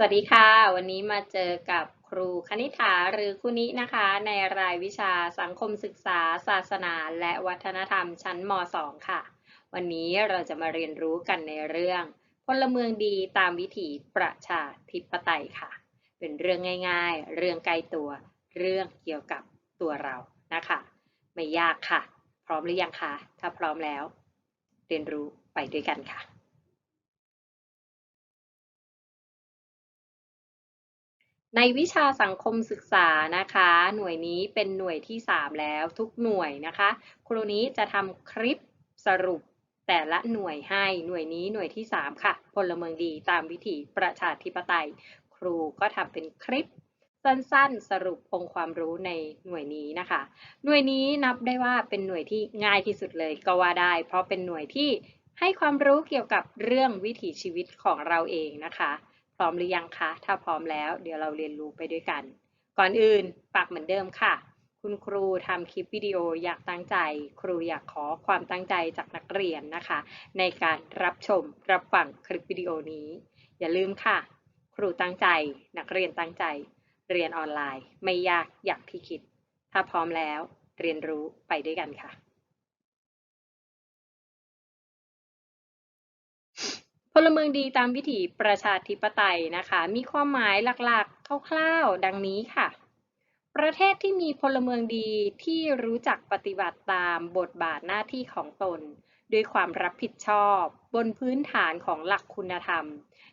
สวัสดีค่ะ วันนี้มาเจอกับครูคณิ t าหรือครูนินะคะ ในรายวิชาสังคมศึกษา ศาสนา และวัฒนธรรมชั้นม .2 ค่ะ วันนี้เราจะมาเรียนรู้กันในเรื่อง พลเมืองดีตามวิถีประชาธิปไตยค่ะ เป็นเรื่องง่ายๆ เรื่องใกล้ตัว เรื่องเกี่ยวกับตัวเรานะคะ ไม่ยากค่ะ พร้อมหรือยังคะถ้าพร้อมแล้ว เรียนรู้ไปด้วยกันค่ะ ในวิชาสังคมศึกษานะคะ หน่วยนี้เป็นหน่วยที่ 3 แล้วทุกหน่วยนะคะ ครูนี้จะทำคลิปสรุปแต่ละหน่วยให้หน่วยนี้หน่วยที่ 3 ค่ะ พลเมืองดีตามวิถีประชาธิปไตย ครูก็ทำเป็นคลิปสั้นๆ สรุปองค์ความรู้ในหน่วยนี้นะคะ หน่วยนี้นับได้ว่าเป็นหน่วยที่ง่ายที่สุดเลยก็ว่าได้ เพราะเป็นหน่วยที่ให้ความรู้เกี่ยวกับเรื่องวิถีชีวิตของเราเองนะคะ พร้อมหรือยังคะ ถ้าพร้อมแล้วเดี๋ยวเราเรียนรู้ไปด้วยกัน ก่อนอื่นฝากเหมือนเดิมค่ะ คุณครูทำคลิปวิดีโออยากตั้งใจ ครูอยากขอความตั้งใจจากนักเรียนนะคะ ในการรับชมรับฟังคลิปวิดีโอนี้ อย่าลืมค่ะ ครูตั้งใจ นักเรียนตั้งใจ เรียนออนไลน์ ไม่ยากอย่างที่คิด ถ้าพร้อมแล้วเรียนรู้ไปด้วยกันค่ะ ลเมืองดีตามวิถีประชาธิปไตยนะคะ มีความหมายหลักๆ คร่าวๆ ดังนี้ค่ะ ประเทศที่มีพลเมืองดีที่รู้จักปฏิบัติตามบทบาทหน้าที่ของตน ด้วยความรับผิดชอบ บนพื้นฐานของหลักคุณธรรม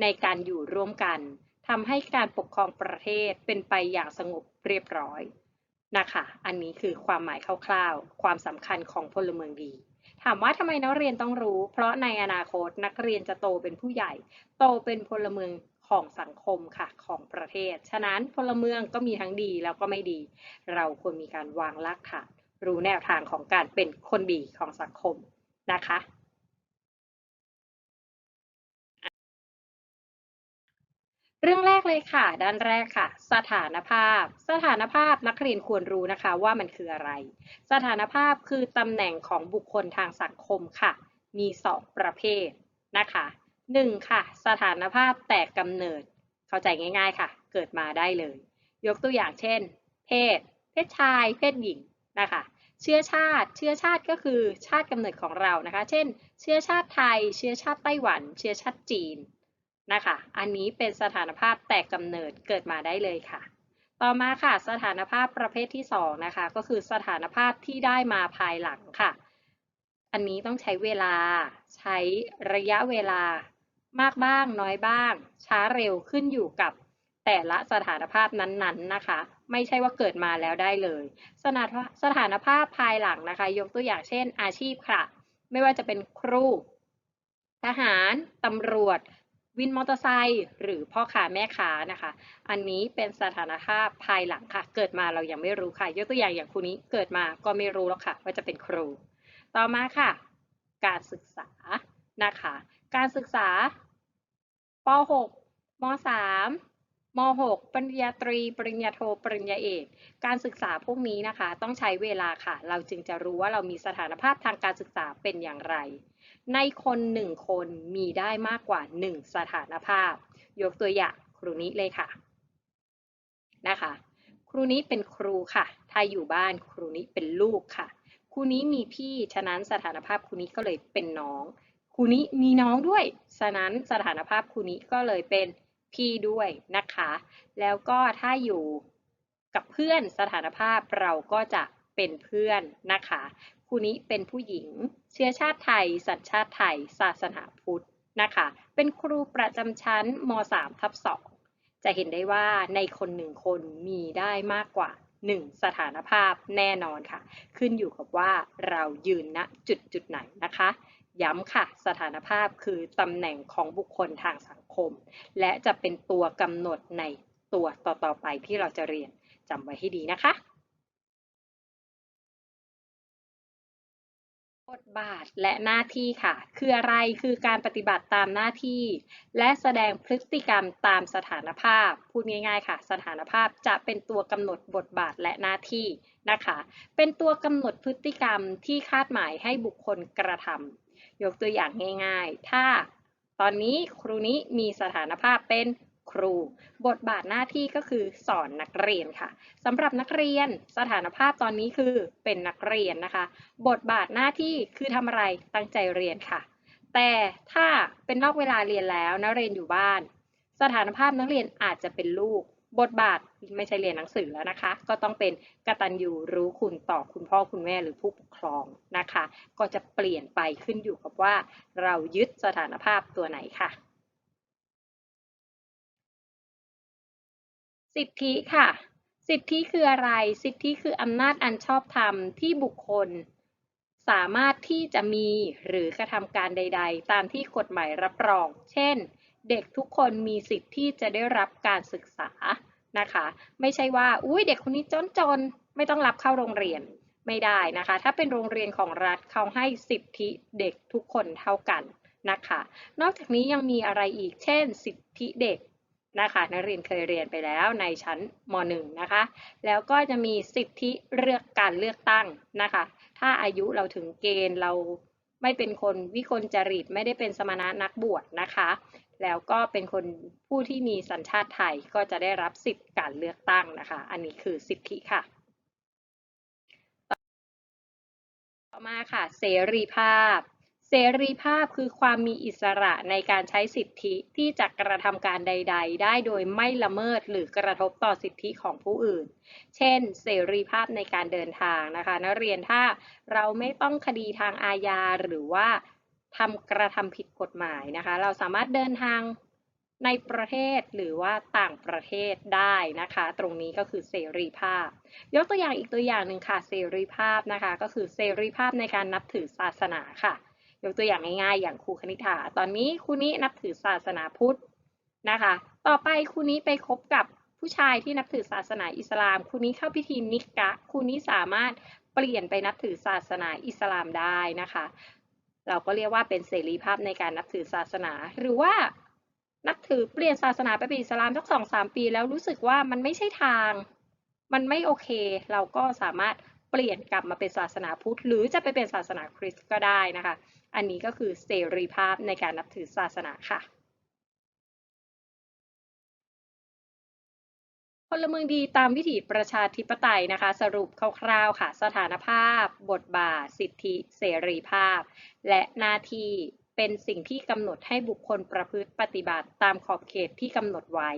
ในการอยู่ร่วมกันทำให้การปกครองประเทศเป็นไปอย่างสงบเรียบร้อยนะคะ อันนี้คือความหมายคร่าวๆ ความสำคัญของพลเมืองดี ถามว่าทำไมนักเรียนต้องรู้ เพราะในอนาคตนักเรียนจะโตเป็นผู้ใหญ่ โตเป็นพลเมืองของสังคมค่ะของประเทศ ฉะนั้นพลเมืองก็มีทั้งดีแล้วก็ไม่ดี เราควรมีการวางรากฐานรู้แนวทางของการเป็นคนดีของสังคมนะคะ เรื่องแรกเลยค่ะ ด้านแรกค่ะ สถานภาพ สถานภาพนักเรียนควรรู้นะคะว่ามันคืออะไร สถานภาพคือตำแหน่งของบุคคลทางสังคมค่ะ มี 2 ประเภทนะคะ 1. ค่ะ สถานภาพแต่กำเนิด เข้าใจง่าย ๆค่ะ เกิดมาได้เลย ยกตัวอย่างเช่น เพศ เพศชาย เพศหญิงนะคะ เชื้อชาติ เชื้อชาติก็คือชาติกำเนิดของเรานะคะ เช่น เชื้อชาติไทย เชื้อชาติไต้หวัน เชื้อชาติจีน นะคะ อันนี้เป็นสถานภาพแต่กำเนิดเกิดมาได้เลยค่ะ ต่อมาค่ะ สถานภาพประเภทที่2นะคะ ก็คือสถานภาพที่ได้มาภายหลังค่ะ อันนี้ต้องใช้เวลา ใช้ระยะเวลามากบ้างน้อยบ้าง ช้าเร็วขึ้นอยู่กับแต่ละสถานภาพนั้นๆนะคะ ไม่ใช่ว่าเกิดมาแล้วได้เลย สถานสถานภาพภายหลังนะคะ ยกตัวอย่างเช่นอาชีพค่ะ ไม่ว่าจะเป็นครู ทหาร ตำรวจ วินมอเตอร์ไซค์หรือพ่อค้าแม่ค้านะคะ อันนี้เป็นสถานภาพภายหลังค่ะ เกิดมาเรายังไม่รู้ค่ะ ยกตัวอย่างอย่างครูนี้เกิดมาก็ไม่รู้แล้วค่ะ ว่าจะเป็นครู ต่อมาค่ะ การศึกษานะคะ การศึกษาป .6 ม .3 ม .6 ปริญญาตรี ปริญญาโท ปริญญาเอก การศึกษาพวกนี้นะคะ ต้องใช้เวลาค่ะ เราจึงจะรู้ว่าเรามีสถานภาพทางการศึกษาเป็นอย่างไร ในคนหนึ่งคนมีได้มากกว่า1สถานภาพ ยกตัวอย่างครูนี้เลยค่ะนะคะ ครูนี้เป็นครูค่ะ ถ้าอยู่บ้านครูนี้เป็นลูกค่ะ ครูนี้มีพี่ฉะนั้นสถานภาพครูนี้ก็เลยเป็นน้อง ครูนี้มีน้องด้วย ฉะนั้นสถานภาพครูนี้ก็เลยเป็นพี่ด้วยนะคะ แล้วก็ถ้าอยู่กับเพื่อนสถานภาพเราก็จะเป็นเพื่อนนะคะ ครูนี้เป็นผู้หญิง เชื้อชาติไทย สัญชาติไทย ศาสนาพุทธนะคะ เป็นครูประจำชั้นม .3 ทับ2จะเห็นได้ว่าในคนหนึ่งคนมีได้มากกว่า 1 สถานภาพแน่นอนค่ะ ขึ้นอยู่กับว่าเรายืนณจุดจุดไหนนะคะย้ำค่ะ สถานภาพคือตำแหน่งของบุคคลทางสังคม และจะเป็นตัวกำหนดในตัวต่อๆไปที่เราจะเรียนจำไว้ให้ดีนะคะ บทบาทและหน้าที่ค่ะ คืออะไรคือการปฏิบัติตามหน้าที่ และแสดงพฤติกรรมตามสถานภาพ พูดง่ายๆค่ะ สถานภาพจะเป็นตัวกำหนดบทบาทและหน้าที่นะคะ เป็นตัวกำหนดพฤติกรรมที่คาดหมายให้บุคคลกระทำยกตัวอย่างง่ายๆ ถ้าตอนนี้ครูนี้มีสถานภาพเป็น ครู บทบาทหน้าที่ก็คือสอนนักเรียนค่ะสำหรับนักเรียนสถานภาพตอนนี้คือเป็นนักเรียนนะคะ บทบาทหน้าที่คือทำอะไรตั้งใจเรียนค่ะ แต่ถ้าเป็นนอกเวลาเรียนแล้วนักเรียนอยู่บ้าน สถานภาพนักเรียนอาจจะเป็นลูก บทบาทไม่ใช่เรียนหนังสือแล้วนะคะ ก็ต้องเป็นกตัญญูรู้คุณต่อคุณพ่อคุณแม่หรือผู้ปกครองนะคะ ก็จะเปลี่ยนไปขึ้นอยู่กับว่า เรายึดสถานภาพตัวไหนค่ะ สิทธิค่ะ สิทธิคืออะไร สิทธิคืออำนาจอันชอบธรรมที่บุคคล สามารถที่จะมีหรือกระทำการใด ๆ ตามที่กฎหมายรับรอง เช่น เด็กทุกคนมีสิทธิที่จะได้รับการศึกษานะคะ ไม่ใช่ว่า อุ้ยเด็กคนนี้จนจนๆไม่ต้องรับเข้าโรงเรียนไม่ได้นะคะ ถ้าเป็นโรงเรียนของรัฐเขาให้สิทธิเด็กทุกคนเท่ากันนะคะ นอกจากนี้ยังมีอะไรอีก เช่น สิทธิเด็ก นะคะนักเรียนเคยเรียนไปแล้วในชั้นม .1 นะคะ แล้วก็จะมีสิทธิเลือกการเลือกตั้งนะคะ ถ้าอายุเราถึงเกณฑ์เราไม่เป็นคนวิกลจริตไม่ได้เป็นสมณะนักบวชนะคะ แล้วก็เป็นคนผู้ที่มีสัญชาติไทยก็จะได้รับสิทธิการเลือกตั้งนะคะ อันนี้คือสิทธิค่ะต่อมาค่ะ เสรีภาพ เสรีภาพคือความมีอิสระในการใช้สิทธิที่จะกระทำการใด ๆ ได้โดยไม่ละเมิดหรือกระทบต่อสิทธิของผู้อื่น เช่น เสรีภาพในการเดินทางนะคะ นักเรียนถ้าเราไม่ต้องคดีทางอาญาหรือว่าทำกระทำผิดกฎหมายนะคะ เราสามารถเดินทางในประเทศหรือว่าต่างประเทศได้นะคะ ตรงนี้ก็คือเสรีภาพ ยกตัวอย่างอีกตัวอย่างหนึ่งค่ะ เสรีภาพนะคะ ก็คือเสรีภาพในการนับถือศาสนาค่ะ ยกตัวอย่างง่ายๆ อย่างครูคณิ t าตอนนี้ครูนี้นับถือศาสนาพุทธนะคะ ต่อไปครูนี้ไปคบกับผู้ชายที่นับถือศาสนาอิสลามครูนี้เข้าพิธีนิกะครูนี้สามารถเปลี่ยนไปนับถือศาสนาอิสลามได้นะคะ เราก็เรียกว่าเป็นเสรีภาพในการนับถือศาสนา หรือว่านับถือเปลี่ยนศาสนาไปเป็นอิสลามสักสองสามปี แล้วรู้สึกว่ามันไม่ใช่ทาง มันไม่โอเค เราก็สามารถ ลี่ยนกลับมาเป็นศาสนาพุทธ หรือจะไปเป็นศาสนาคริสต์ก็ได้นะคะ อันนี้ก็คือเสรีภาพในการนับถือศาสนาค่ะพลเมืองดีตามวิถีประชาธิปไตยนะคะ สรุปคร่าวๆค่ะ สถานภาพ บทบาท สิทธิ เสรีภาพ และหน้าที่เป็นสิ่งที่กำหนดให้บุคคลประพฤติปฏิบัติตามขอบเขตที่กำหนดไว้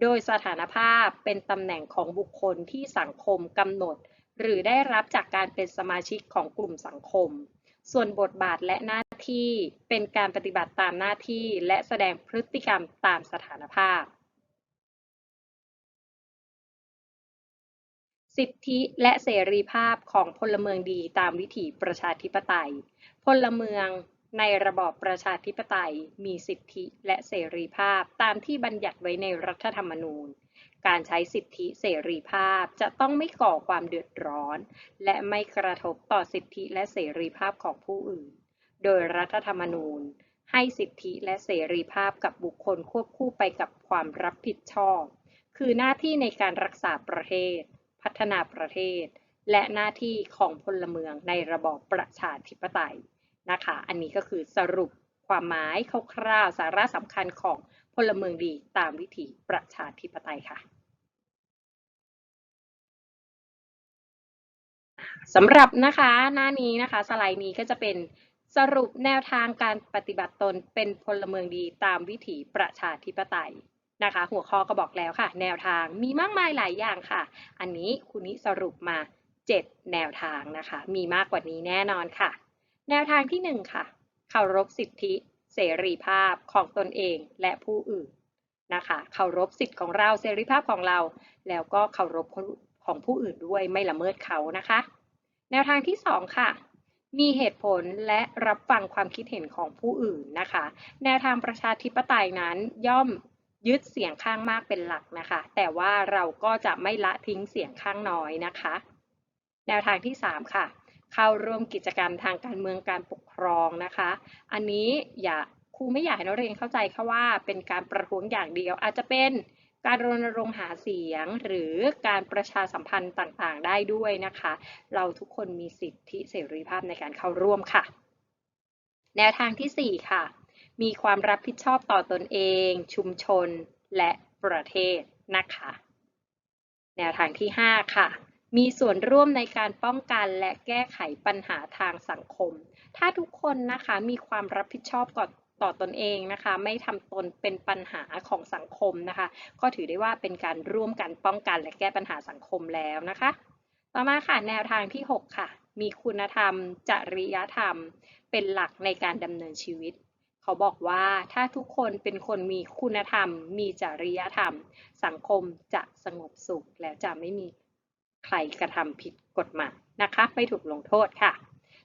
โดยสถานภาพเป็นตำแหน่งของบุคคลที่สังคมกำหนด หรือได้รับจากการเป็นสมาชิกของกลุ่มสังคม ส่วนบทบาทและหน้าที่เป็นการปฏิบัติตามหน้าที่และแสดงพฤติกรรมตามสถานภาพ สิทธิและเสรีภาพของพลเมืองดีตามวิถีประชาธิปไตย พลเมืองในระบอบประชาธิปไตยมีสิทธิและเสรีภาพตามที่บัญญัติไว้ในรัฐธรรมนูญ การใช้สิทธิเสรีภาพจะต้องไม่ก่อความเดือดร้อน และไม่กระทบต่อสิทธิและเสรีภาพของผู้อื่น โดยรัฐธรรมนูญ ให้สิทธิและเสรีภาพกับบุคคลควบคู่ไปกับความรับผิดชอบ คือหน้าที่ในการรักษาประเทศ พัฒนาประเทศ และหน้าที่ของพลเมืองในระบอบประชาธิปไตยนะคะ อันนี้ก็คือสรุปความหมายคร่าวๆสาระสำคัญของ พลเมืองดีตามวิถีประชาธิปไตยค่ะสำหรับนะคะหน้านี้นะคะ สไลด์นี้ก็จะเป็นสรุปแนวทางการปฏิบัติตนเป็นพลเมืองดีตามวิถีประชาธิปไตยนะคะ หัวข้อก็บอกแล้วค่ะ แนวทางมีมากมายหลายอย่างค่ะ อันนี้คุณนิสรุปมา 7 แนวทางนะคะ มีมากกว่านี้แน่นอนค่ะ แนวทางที่ 1 ค่ะเคารพสิทธิ เสรีภาพของตนเองและผู้อื่นนะคะเคารพสิทธิของเราเสรีภาพของเรา แล้วก็เคารพของผู้อื่นด้วยไม่ละเมิดเขานะคะ แนวทางที่ 2 ค่ะ มีเหตุผลและรับฟังความคิดเห็นของผู้อื่นนะคะ แนวทางประชาธิปไตยนั้นย่อมยึดเสียงข้างมากเป็นหลักนะคะ แต่ว่าเราก็จะไม่ละทิ้งเสียงข้างน้อยนะคะ แนวทางที่ 3 ค่ะ เข้าร่วมกิจกรรมทางการเมืองการปกครองนะคะ อันนี้อย่าครูไม่อยากให้นักเรียนเข้าใจค่ะว่าเป็นการประท้วงอย่างเดียว อาจจะเป็นการรณรงค์หาเสียงหรือการประชาสัมพันธ์ต่างๆ ได้ด้วยนะคะ เราทุกคนมีสิทธิเสรีภาพในการเข้าร่วมค่ะ แนวทางที่ 4 ค่ะ มีความรับผิดชอบต่อตอนเอง ชุมชนและประเทศนะคะ แนวทางที่ 5 ค่ะ มีส่วนร่วมในการป้องกันและแก้ไขปัญหาทางสังคม ถ้าทุกคนนะคะมีความรับผิดชอบต่อต่อตนเองนะคะ ไม่ทำตนเป็นปัญหาของสังคมนะคะ ก็ถือได้ว่าเป็นการร่วมกันป้องกันและแก้ปัญหาสังคมแล้วนะคะ ต่อมาค่ะแนวทางที่ 6 ค่ะ มีคุณธรรม จริยธรรม เป็นหลักในการดำเนินชีวิตเขาบอกว่าถ้าทุกคนเป็นคนมีคุณธรรม มีจริยธรรม สังคมจะสงบสุขและจะไม่มี ใครกระทำผิดกฎหมายนะคะไม่ถูกลงโทษค่ะ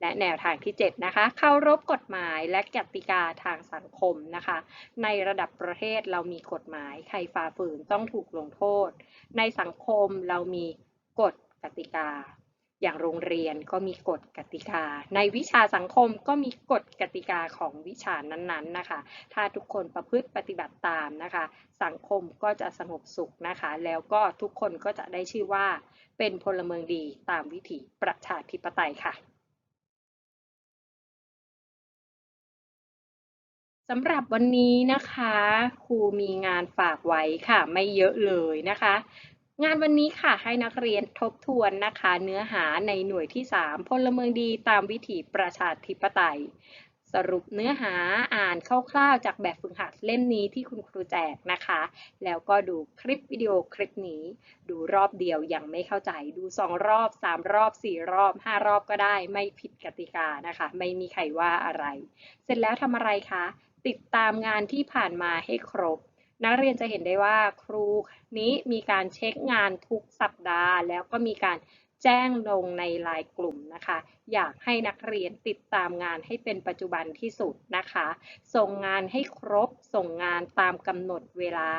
และแนวทางที่ 7 นะคะเคารพกฎหมายและกติกาทางสังคมนะคะ ในระดับประเทศเรามีกฎหมาย ใครฝ่าฝืนต้องถูกลงโทษ ในสังคมเรามีกฎกติกา อย่างโรงเรียนก็มีกฎกติกา ในวิชาสังคมก็มีกฎกติกาของวิชานั้นๆนะคะ ถ้าทุกคนประพฤติปฏิบัติตามนะคะ สังคมก็จะสงบสุขนะคะ แล้วก็ทุกคนก็จะได้ชื่อว่า เป็นพลเมืองดีตามวิถีประชาธิปไตยค่ะสำหรับวันนี้นะคะ ครูมีงานฝากไว้ค่ะ ไม่เยอะเลยนะคะ งานวันนี้ค่ะให้นักเรียนทบทวนนะคะ เนื้อหาในหน่วยที่ 3 พลเมืองดีตามวิถีประชาธิปไตย สรุปเนื้อหาอ่านคร่าวๆจากแบบฝึกหัดเล่มนี้ที่คุณครูแจกนะคะ แล้วก็ดูคลิปวิดีโอคลิปนี้ ดูรอบเดียวยังไม่เข้าใจ ดู 2 รอบ 3 รอบ 4 รอบ 5 รอบก็ได้ ไม่ผิดกติกานะคะ ไม่มีใครว่าอะไร เสร็จแล้วทำอะไรคะ ติดตามงานที่ผ่านมาให้ครบ นักเรียนจะเห็นได้ว่าครูนี้มีการเช็คงานทุกสัปดาห์ แล้วก็มีการ แจ้งลงในไลน์กลุ่มนะคะ อยากให้นักเรียนติดตามงานให้เป็นปัจจุบันที่สุดนะคะ ส่งงานให้ครบ ส่งงานตามกำหนดเวลา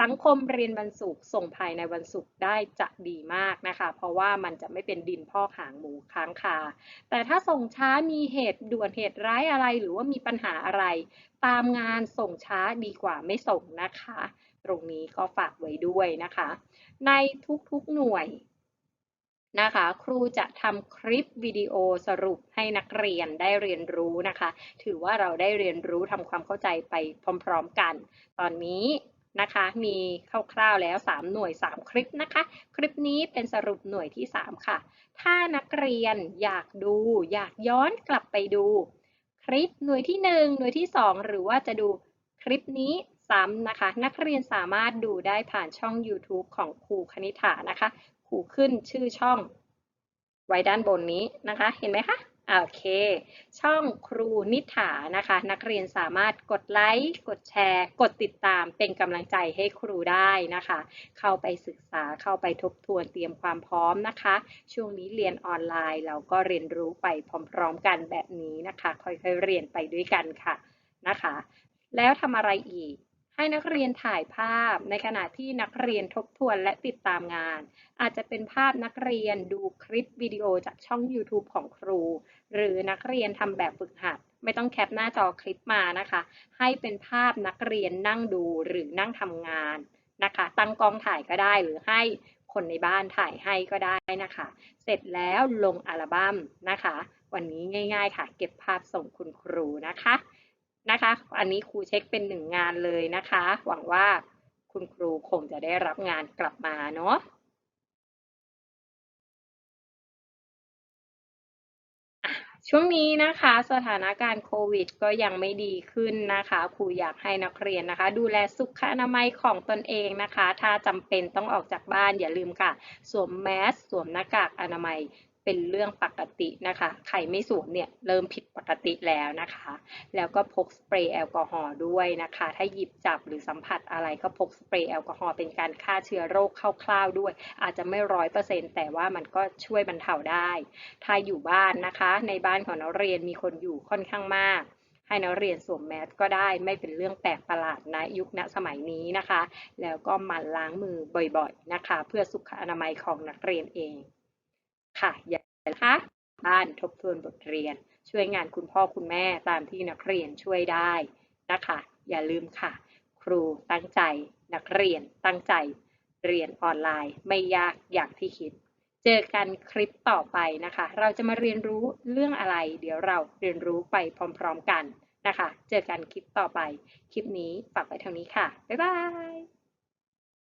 สังคมเรียนวันศุกร์ส่งภายในวันศุกร์ได้จะดีมากนะคะ เพราะว่ามันจะไม่เป็นดินพอกหางหมูค้างคา แต่ถ้าส่งช้ามีเหตุด่วนเหตุร้ายอะไรหรือว่ามีปัญหาอะไร ตามงานส่งช้าดีกว่าไม่ส่งนะคะ ตรงนี้ก็ฝากไว้ด้วยนะคะ ในทุกๆหน่วย นะคะ ครูจะทำคลิปวิดีโอสรุปให้นักเรียนได้เรียนรู้นะคะ ถือว่าเราได้เรียนรู้ทำความเข้าใจไปพร้อมๆกัน ตอนนี้นะคะ มีคร่าวๆแล้ว 3 หน่วย 3 คลิปนะคะ คลิปนี้เป็นสรุปหน่วยที่ 3 ค่ะ ถ้านักเรียนอยากดู อยากย้อนกลับไปดู คลิปหน่วยที่ 1 หน่วยที่ 2 หรือว่าจะดูคลิปนี้ซ้ำนะคะ นักเรียนสามารถดูได้ผ่านช่อง YouTube ของครูคณิ t านะคะ ครูขึ้นชื่อช่องไว้ด้านบนนี้นะคะ เห็นไหมคะโอเค ช่องครูนิฐานะคะ นักเรียนสามารถกดไลค์ กดแชร์ กดติดตามเป็นกำลังใจให้ครูได้นะคะ เข้าไปศึกษาเข้าไปทบทวนเตรียมความพร้อมนะคะ ช่วงนี้เรียนออนไลน์ เราก็เรียนรู้ไปพร้อมๆกันแบบนี้นะคะ ค่อยๆเรียนไปด้วยกันค่ะนะคะ แล้วทำอะไรอีก ให้นักเรียนถ่ายภาพในขณะที่นักเรียนทบทวนและติดตามงาน อาจจะเป็นภาพนักเรียนดูคลิปวิดีโอจากช่อง YouTube ของครู หรือนักเรียนทำแบบฝึกหัด ไม่ต้องแคปหน้าจอคลิปมานะคะ ให้เป็นภาพนักเรียนนั่งดูหรือนั่งทำงานนะคะ ตั้งกล้องถ่ายก็ได้หรือให้คนในบ้านถ่ายให้ก็ได้นะคะ เสร็จแล้วลงอัลบั้มนะคะ วันนี้ง่าย ๆ ค่ะ เก็บภาพส่งคุณครูนะคะ นะคะ อันนี้ครูเช็คเป็นหนึ่งงานเลยนะคะ หวังว่าคุณครูคงจะได้รับงานกลับมาเนาะช่วงนี้นะคะสถานการณ์โควิดก็ยังไม่ดีขึ้นนะคะครูอยากให้นักเรียนนะคะ ดูแลสุขอนามัยของตนเองนะคะ ถ้าจำเป็นต้องออกจากบ้านอย่าลืมค่ะ สวมแมสสวมหน้ากากอนามัย เป็นเรื่องปกตินะคะ ใครไม่สวมเนี่ยเริ่มผิดปกติแล้วนะคะ แล้วก็พกสเปรย์แอลกอฮอล์ด้วยนะคะ ถ้าหยิบจับหรือสัมผัสอะไรก็พกสเปรย์แอลกอฮอล์เป็นการฆ่าเชื้อโรคคร่าวๆด้วย อาจจะไม่ร้อยเปอร์เซ็นต์แต่ว่ามันก็ช่วยบรรเทาได้ ถ้าอยู่บ้านนะคะ ในบ้านของนักเรียนมีคนอยู่ค่อนข้างมากให้นักเรียนสวมแมสก็ได้ไม่เป็นเรื่องแปลกประหลาดนะยุคณสมัยนี้นะคะ แล้วก็หมั่นล้างมือบ่อยๆนะคะ เพื่อสุขอนามัยของนักเรียนเอง ค่ะ อย่านะคะบ้านทบทวนบทเรียน ช่วยงานคุณพ่อคุณแม่ตามที่นักเรียนช่วยได้นะคะ อย่าลืมค่ะ ครูตั้งใจ นักเรียนตั้งใจ เรียนออนไลน์ไม่ยากอย่างที่คิด เจอกันคลิปต่อไปนะคะ เราจะมาเรียนรู้เรื่องอะไร เดี๋ยวเราเรียนรู้ไปพร้อม ๆกันนะคะ เจอกันคลิปต่อไป คลิปนี้ฝากไว้เท่านี้ค่ะ บ๊ายบาย